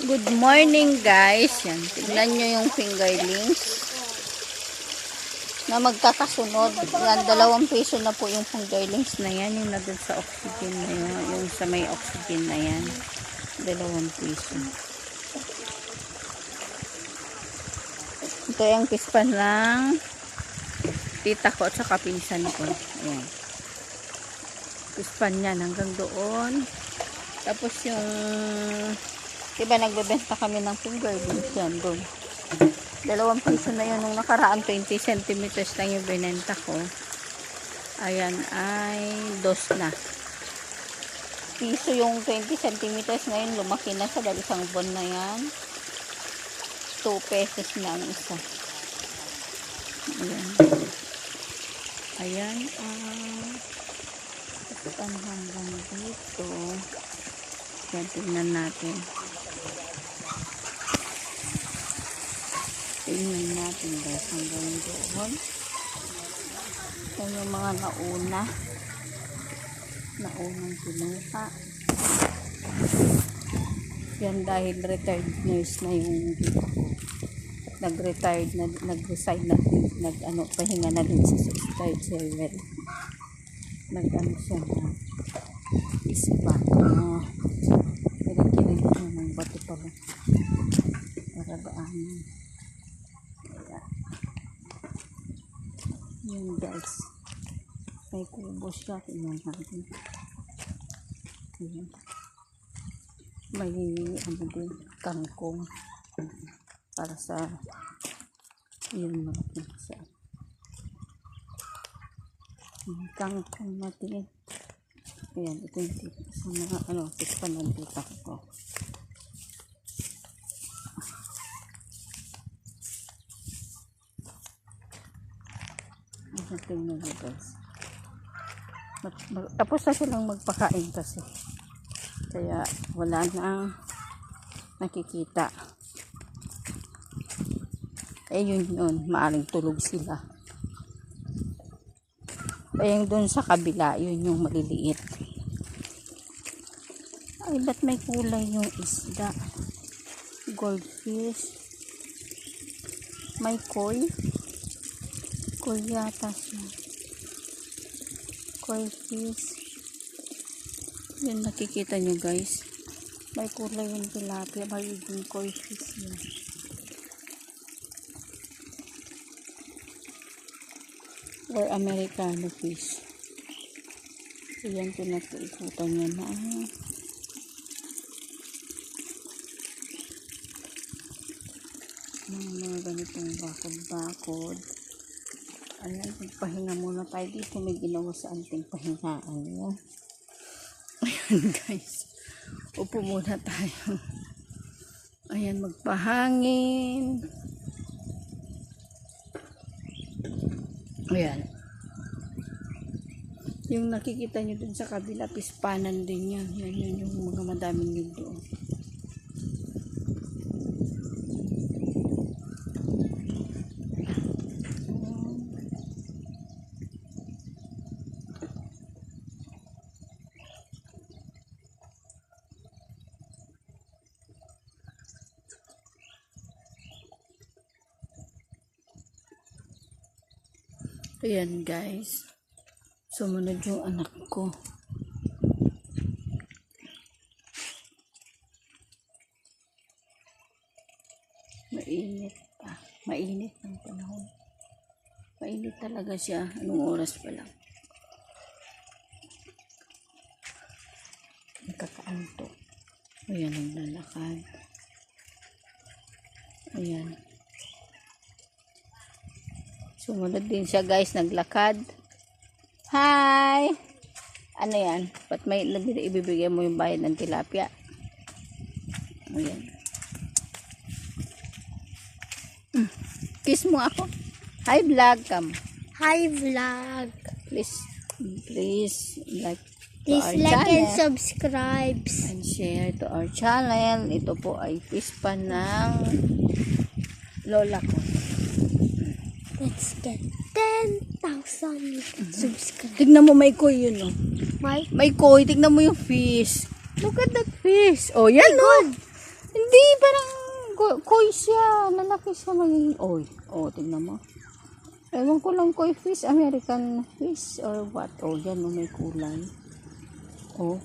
Good morning guys. Yan. Tignan nyo yung fingerlings. Na magkakasunod. Yan, dalawang piso na po yung fingerlings na yan. Yung na dun sa oxygen na yun. Yung sa may oxygen na yan. Dalawang piso. Ito yung pispan ng tita ko at saka pinsan ko. Ayan. Pispan yan hanggang doon. Tapos yung Diba nagbebenta kami ng fingerlings yan doon. Dalawang piso na yun nung nakaraan 20 centimeters lang yung binenta ko. Ayan ay dos na. Piso yung 20 centimeters ngayon lumaki na sa dahil isang na yan. 2 pesos na ang isa. Ayan. Ayan. Uh, hanggang dito. Yan, tingnan natin. Tingnan natin guys hanggang doon. Yan yung mga nauna. Naunang pinuha. Yan dahil retired nurse na yung dito nag-retired na, nag-resign na, nag, ano, pahinga na din sa 65 level. Nag-ano siya na ispa. Uh, Pinagkinig ko ng bato pala. Para daanan. Yun guys. May kubo siya. Tingnan natin. Ayan. May ano din, kangkong. Para sa yun natin sa kangkong natin. Ayan, ito yung tip sa mga ano, tikpan ng tita ko. Tingnan nyo guys. Mag- mag- tapos na silang magpakain kasi. Kaya wala nang nakikita. Eh yun yun, maaring tulog sila. Eh yung doon sa kabila, yun yung maliliit. Ay, ba't may kulay yung isda? Goldfish. May koi. Koi yata siya. Koi fish. Yun nakikita nyo guys. May kulay yung tilapia. Magiging koi fish yan. Or Americano fish. So yan pinag-iikutan niya na. ah. Mga ganitong bakod-bakod. Ayan, magpahinga muna tayo dito. May ginawa sa anting pahingaan. Ayan. Ayan guys. Upo muna tayo. Ayan, magpahangin. Ayan. Yung nakikita nyo dun sa kabila, pispanan din yan. Yan yun yung mga madaming yun doon. Ayan guys. Sumunod yung anak ko. Mainit pa. Mainit ng panahon. Mainit talaga siya. Anong oras pa lang. Nakakaantok. Ayan ang lalakad. Ayan. Sumunod din siya guys, naglakad. Hi! Ano yan? Ba't may ibibigay mo yung bayad ng tilapia? Ayan. Mm. Kiss mo ako. Hi vlog, come. Hi vlog. Please, please like Please like and subscribe. and share to our channel. Ito po ay fish pan ng lola ko. Let's get 10,000 subscribers. Tignan mo may koy yun oh. My May koi, tignan mo yung fish. Look at that fish. Oh, yan oh. Hindi, parang ko- koi siya. Malaki siya magiging. Oy, oh, tignan mo. Ewan ko lang koi fish, American fish or what. Oh, yan, oh, may kulay. Oh.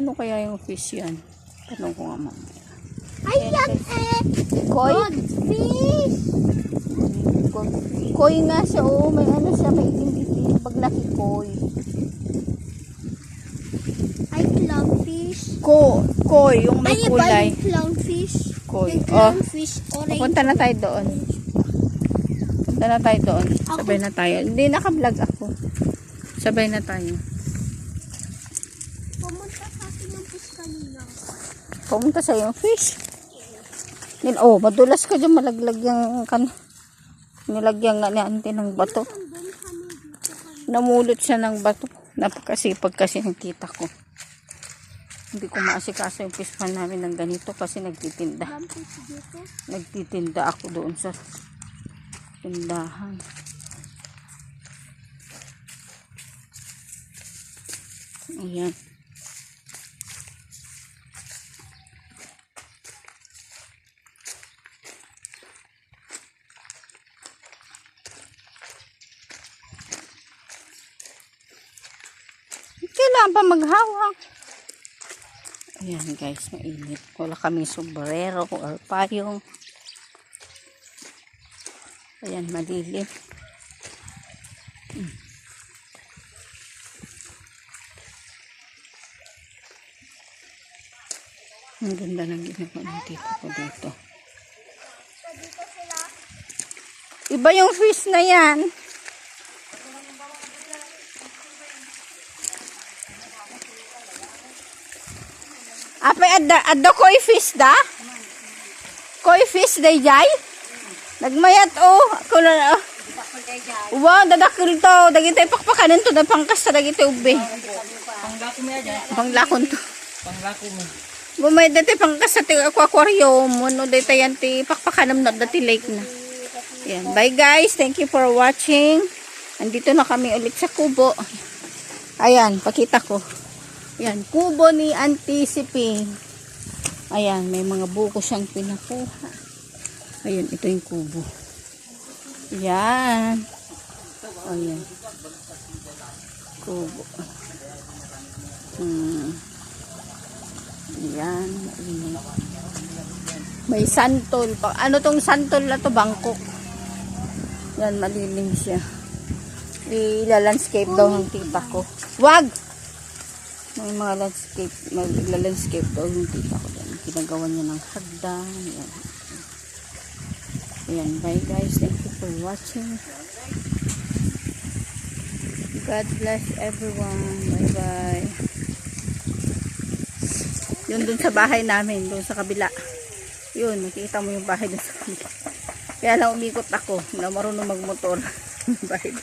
Ano kaya yung fish yan? Tanong ko nga mamaya. Ay, yan eh. Koi? Goldfish. Koi, koi nga siya, oh. May ano siya, may itim-itim. Pag nakikoy. Ay, clownfish. Ko, koi, yung may Ay, kulay. yung clownfish. Koi. Yung Oh, clownfish, orange. punta na tayo doon. Punta na tayo doon. Ako- Sabay na tayo. Hindi, naka-vlog ako. Sabay na tayo. Pumunta sa atin ng fish kanina. Pumunta sa yung fish. Then, oh, madulas ka dyan. Malaglag yung kan. Nilagyan nga ni ante ng bato. Namulot siya ng bato. Napakasipag kasi ng kita ko. Hindi ko maasikaso yung fish pan namin ng ganito kasi nagtitinda. Nagtitinda ako doon sa tindahan. Ayan. Kailangan pa maghawak. Ayan guys, mainit. Wala kaming sombrero or payong. Ayan, madilim. Mm. Ang ganda ng ginagawa ng tito ko dito. Iba yung fish na yan. Apa adda adda koi fish da? Koi fish day jay? Nagmayat oh. Kuno na. oh. Wow, dadakil to. Dagitay pakpakanin to. Pangkas ta dagitay ube. Panglako mo yan. Panglakon to. Panglako mo. Bumay dati pangkas sa aquarium. Ano dati yan ti pakpakanam na dati lake na. Yan. Bye guys. Thank you for watching. Andito na kami ulit sa kubo. Ayan, pakita ko. Yan, kubo ni Auntie Siping. Ayan, may mga buko siyang pinakuha. Ayan, ito yung kubo. Yan. Ayan. Kubo. Hmm. Yan, mainit. May santol pa. Ano tong santol na to? Bangkok. Yan, malilim siya. Ila-landscape daw ng tita ko. Wag! May mga landscape, magla-landscape daw yung tita ko dyan. Ginagawa niya ng hagdan. Yan. Ayan, bye guys. Thank you for watching. God bless everyone. Bye-bye. Yun dun sa bahay namin, dun sa kabila. Yun, nakita mo yung bahay dun sa kabila. Kaya lang umikot ako, na marunong magmotor. Bye.